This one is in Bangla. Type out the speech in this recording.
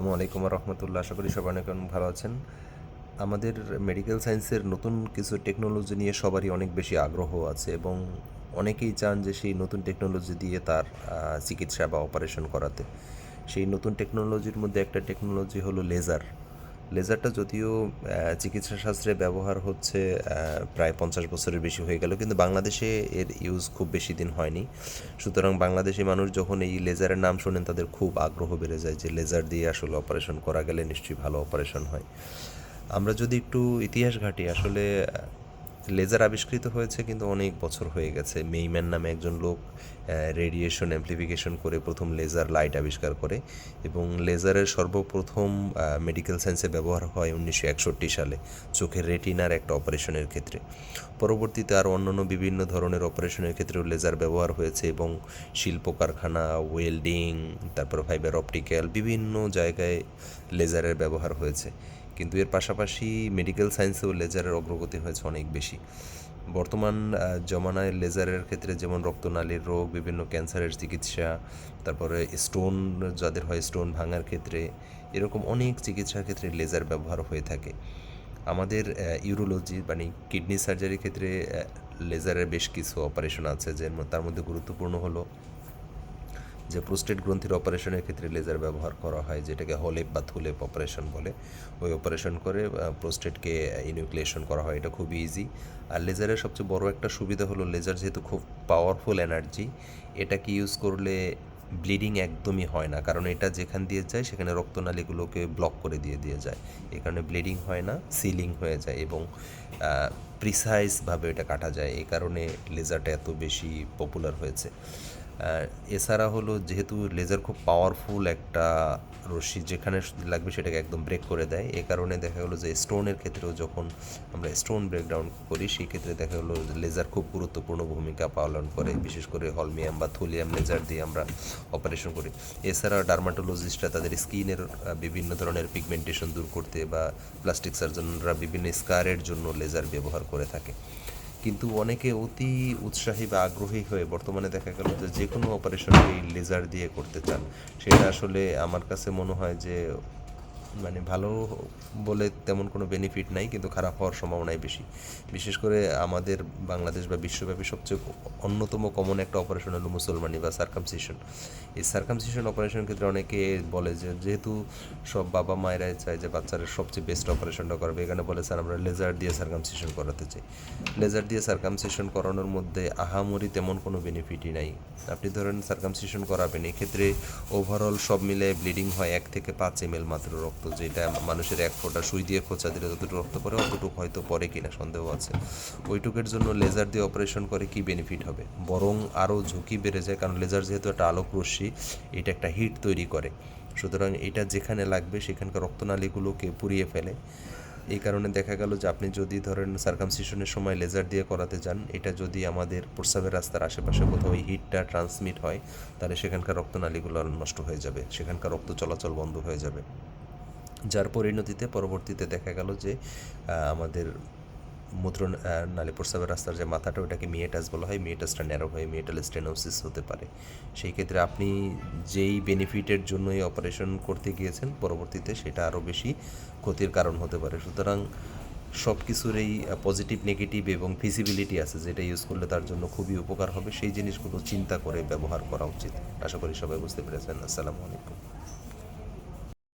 আসসালামু আলাইকুম রহমতুল্লাহ। আশা করি সবাই অনেক অনেক ভালো আছেন। আমাদের মেডিকেল সায়েন্সের নতুন কিছু টেকনোলজি নিয়ে সবারই অনেক বেশি আগ্রহ আছে এবং অনেকেই চান যে সেই নতুন টেকনোলজি দিয়ে তার চিকিৎসা বা অপারেশন করাতে। সেই নতুন টেকনোলজির মধ্যে একটা টেকনোলজি হলো লেজার লেজারটা যদিও চিকিৎসা শাস্ত্রে ব্যবহার হচ্ছে প্রায় পঞ্চাশ বছরের বেশি হয়ে গেল, কিন্তু বাংলাদেশে এর ইউজ খুব বেশি দিন হয়নি। সুতরাং বাংলাদেশি মানুষ যখন এই লেজারের নাম শোনেন, তাদের খুব আগ্রহ বেড়ে যায় যে লেজার দিয়ে আসলে অপারেশন করা গেলে নিশ্চয়ই ভালো অপারেশন হয়। আমরা যদি একটু ইতিহাস ঘাঁটি, আসলে লেজার আবিষ্কৃত হয়েছে কিন্তু অনেক বছর হয়ে গেছে। মেইম্যান নামে একজন লোক রেডিয়েশন অ্যাম্প্লিফিকেশন করে প্রথম লেজার লাইট আবিষ্কার করে এবং লেজারের সর্বপ্রথম মেডিকেল সায়েন্সে ব্যবহার হয় উনিশশো একষট্টি সালে চোখের রেটিনার একটা অপারেশনের ক্ষেত্রে। পরবর্তীতে আর অন্যান্য বিভিন্ন ধরনের অপারেশনের ক্ষেত্রেও লেজার ব্যবহার হয়েছে এবং শিল্প কারখানা ওয়েল্ডিং তারপর ফাইবার অপটিক্যাল বিভিন্ন জায়গায় লেজারের ব্যবহার হয়েছে। কিন্তু এর পাশাপাশি মেডিকেল সায়েন্সেও লেজারের অগ্রগতি হয়েছে অনেক বেশি। বর্তমান জমানায় লেজারের ক্ষেত্রে যেমন রক্তনালীর রোগ, বিভিন্ন ক্যান্সারের চিকিৎসা, তারপরে স্টোন যাদের হয় স্টোন ভাঙার ক্ষেত্রে, এরকম অনেক চিকিৎসার ক্ষেত্রে লেজার ব্যবহার হয়ে থাকে। আমাদের ইউরোলজি মানে কিডনি সার্জারির ক্ষেত্রে লেজারের বেশ কিছু অপারেশন আছে যে তার মধ্যে গুরুত্বপূর্ণ হলো যে প্রোস্টেট গ্রন্থির অপারেশনের ক্ষেত্রে লেজার ব্যবহার করা হয়, যেটাকে হলেপ বা থুলেপ অপারেশন বলে। ওই অপারেশন করে প্রোস্টেটকে ইনিউক্লিয়েশন করা হয়, এটা খুবই ইজি আর লেজারের সবচেয়ে বড় একটা সুবিধা হলো, লেজার যেহেতু খুব পাওয়ারফুল এনার্জি এটাকে ইউজ করলে ব্লিডিং একদমই হয় না। কারণ এটা যেখান দিয়ে যায়, সেখানে রক্তনালীগুলোকে ব্লক করে দিয়ে দিয়ে যায়। এ কারণে ব্লিডিং হয় না সিলিং হয়ে যায় এবং প্রিসাইজভাবে এটা কাটা যায়। এই কারণে লেজারটা এত বেশি পপুলার হয়েছে। এছাড়া হলো যেহেতু লেজার খুব পাওয়ারফুল একটা রশ্মি যেখানে লাগবে সেটাকে একদম ব্রেক করে দেয়। এ কারণে দেখা গেলো যে স্টোনের ক্ষেত্রেও যখন আমরা স্টোন ব্রেকডাউন করি, সেই ক্ষেত্রে দেখা গেলো লেজার খুব গুরুত্বপূর্ণ ভূমিকা পালন করে। বিশেষ করে হলমিয়াম বা থুলিয়াম লেজার দিয়ে আমরা অপারেশন করি। এছাড়া ডার্মাটোলজিস্টরা তাদের স্কিনের বিভিন্ন ধরনের পিগমেন্টেশন দূর করতে বা প্লাস্টিক সার্জনরা বিভিন্ন স্কারের জন্য লেজার ব্যবহার করে থাকে। কিন্তু অনেকে অতি উৎসাহী বা আগ্রহী হয়ে বর্তমানে দেখা গেল যে যে কোনো এই লেজার দিয়ে করতে চান। সেটা আসলে আমার কাছে মনে হয় যে মানে ভালো বলে তেমন কোনো বেনিফিট নাই, কিন্তু খারাপ হওয়ার সম্ভাবনাই বেশি। বিশেষ করে আমাদের বাংলাদেশ বা বিশ্বব্যাপী সবচেয়ে অন্যতম কমন একটা অপারেশন হলো মুসলমানি বা সার্কামসিশন এই সার্কামসিশন অপারেশনের ক্ষেত্রে অনেকে বলে যে, যেহেতু সব বাবা মায়েরাই চায় যে বাচ্চাদের সবচেয়ে বেস্ট অপারেশনটা করবে, এখানে বলে, স্যার, আমরা লেজার দিয়ে সার্কামসিশন করাতে চাই। লেজার দিয়ে সার্কামসিশন করানোর মধ্যে আহামরি তেমন কোনো বেনিফিটই নাই। আপনি ধরেন সার্কামসিশন করাবেন, এক্ষেত্রে ওভারঅল সব মিলে ব্লিডিং হয় এক থেকে পাঁচ এম মাত্র রক্ত। যেটা মানুষের এক ফোঁটা সুই দিয়ে খোঁচা দিলে যতটুকু রক্ত পড়ে, অতটুকু হয়তো পরে কিনা সন্দেহ আছে। ওইটুকের জন্য লেজার দিয়ে অপারেশন করে কি বেনিফিট হবে? বরং আরও ঝুঁকি বেড়ে যায়, কারণ লেজার যেহেতু একটা আলোক রশ্মি, এটা একটা হিট তৈরি করে। সুতরাং এটা যেখানে লাগবে, সেখানকার রক্তনালীগুলোকে পুড়িয়ে ফেলে। এই কারণে দেখা গেল যে আপনি যদি ধরেন সার্কামসিশনের সময় লেজার দিয়ে করাতে যান, এটা যদি আমাদের প্রস্রাবের রাস্তার আশেপাশে কোথাও ওই হিটটা ট্রান্সমিট হয়, তাহলে সেখানকার রক্তনালীগুলো নষ্ট হয়ে যাবে, সেখানকার রক্ত চলাচল বন্ধ হয়ে যাবে। যার পরিণতিতে পরবর্তীতে দেখা গেল যে আমাদের মূত্র নালী প্রস্রাবের রাস্তার যে মাথাটা, ওটাকে মিয়েটাস বলা হয়। মিয়েটাসটা ন্যারো হয়ে মিয়েটাল স্টেনোসিস হতে পারে। সেই ক্ষেত্রে আপনি যেই বেনিফিটের জন্য এই অপারেশন করতে গিয়েছেন, পরবর্তীতে সেটা আরও বেশি ক্ষতির কারণ হতে পারে। সুতরাং সব কিছুর এই পজিটিভ নেগেটিভ এবং ফিজিবিলিটি আছে, যেটা ইউজ করলে তার জন্য খুবই উপকার হবে। সেই জিনিসগুলো চিন্তা করে ব্যবহার করা উচিত। আশা করি সবাই বুঝতে পেরেছেন। আসসালামু আলাইকুম।